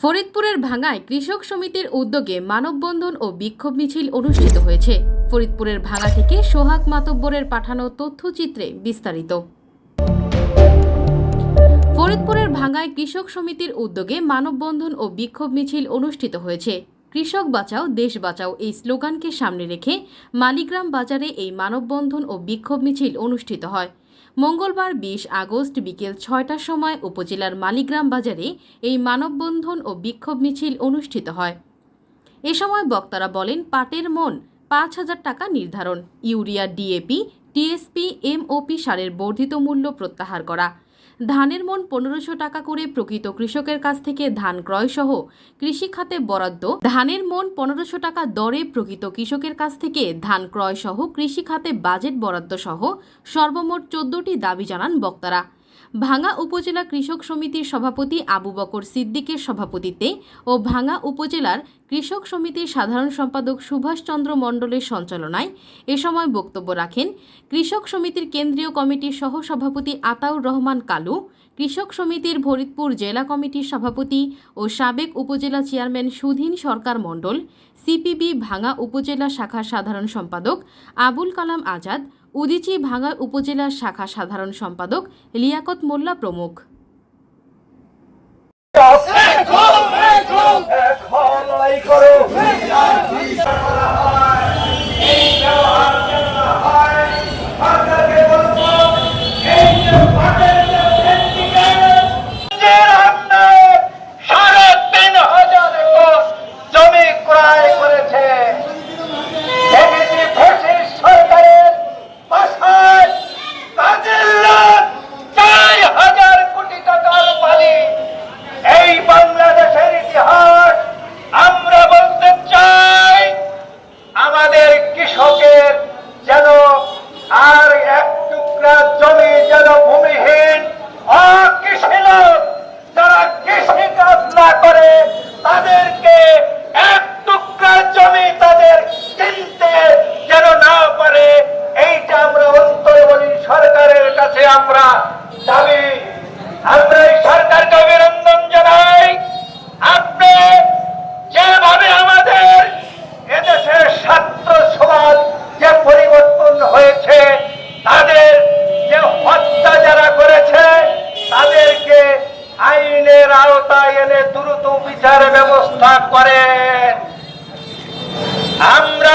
ফরিদপুরের ভাঙায় কৃষক সমিতির উদ্যোগে মানববন্ধন ও বিক্ষোভ মিছিল অনুষ্ঠিত হয়েছে। ফরিদপুরের ভাঙা থেকে সোহাগ মাতব্বরের পাঠানো তথ্যচিত্রে বিস্তারিত। ফরিদপুরের ভাঙায় কৃষক সমিতির উদ্যোগে মানববন্ধন ও বিক্ষোভ মিছিল অনুষ্ঠিত হয়েছে। কৃষক বাঁচাও, দেশ বাঁচাও এই স্লোগানকে সামনে রেখে মালিগ্রাম বাজারে এই মানববন্ধন ও বিক্ষোভ মিছিল অনুষ্ঠিত হয়। মঙ্গলবার বিশ আগস্ট বিকেল ছয়টার সময় উপজেলার মালিগ্রাম বাজারে এই মানববন্ধন ও বিক্ষোভ মিছিল অনুষ্ঠিত হয়। এ সময় বক্তারা বলেন, পাটের মন, পাঁচ হাজার টাকা নির্ধারণ, ইউরিয়া, ডিএপি, টিএসপি, এমওপি সারের বর্ধিত মূল্য প্রত্যাহার করা ধানের মন পনেরোশো টাকা করে প্রকৃত কৃষকের কাছ থেকে ধান ক্রয় সহ কৃষি খাতে বরাদ্দ। ধানের মন পনেরোশো টাকা দরে প্রকৃত কৃষকের কাছ থেকে ধান ক্রয় সহ কৃষি খাতে বাজেট বরাদ্দ সহ সর্বমোট চোদ্দটি দাবি জানান বক্তারা। ভাঙ্গা উপজেলা কৃষক সমিতির সভাপতি আবু বকর সিদ্দিকের সভাপতিত্বে ও ভাঙ্গা উপজেলার কৃষক সমিতির সাধারণ সম্পাদক সুভাষচন্দ্র মণ্ডলের সঞ্চালনায় এ সময় বক্তব্য রাখেন কৃষক সমিতির কেন্দ্রীয় কমিটির সহসভাপতি আতাউর রহমান কালু, কৃষক সমিতির ফরিদপুর জেলা কমিটির সভাপতি ও সাবেক উপজেলা চেয়ারম্যান সুধীন সরকার মণ্ডল, সিপিবি ভাঙ্গা উপজেলা শাখার সাধারণ সম্পাদক আবুল কালাম আজাদ উদিচি ভাঙ্গা উপজেলা শাখা সাধারণ সম্পাদক লিয়াকত মোল্লা প্রমুখ এখন করো করেন আমরা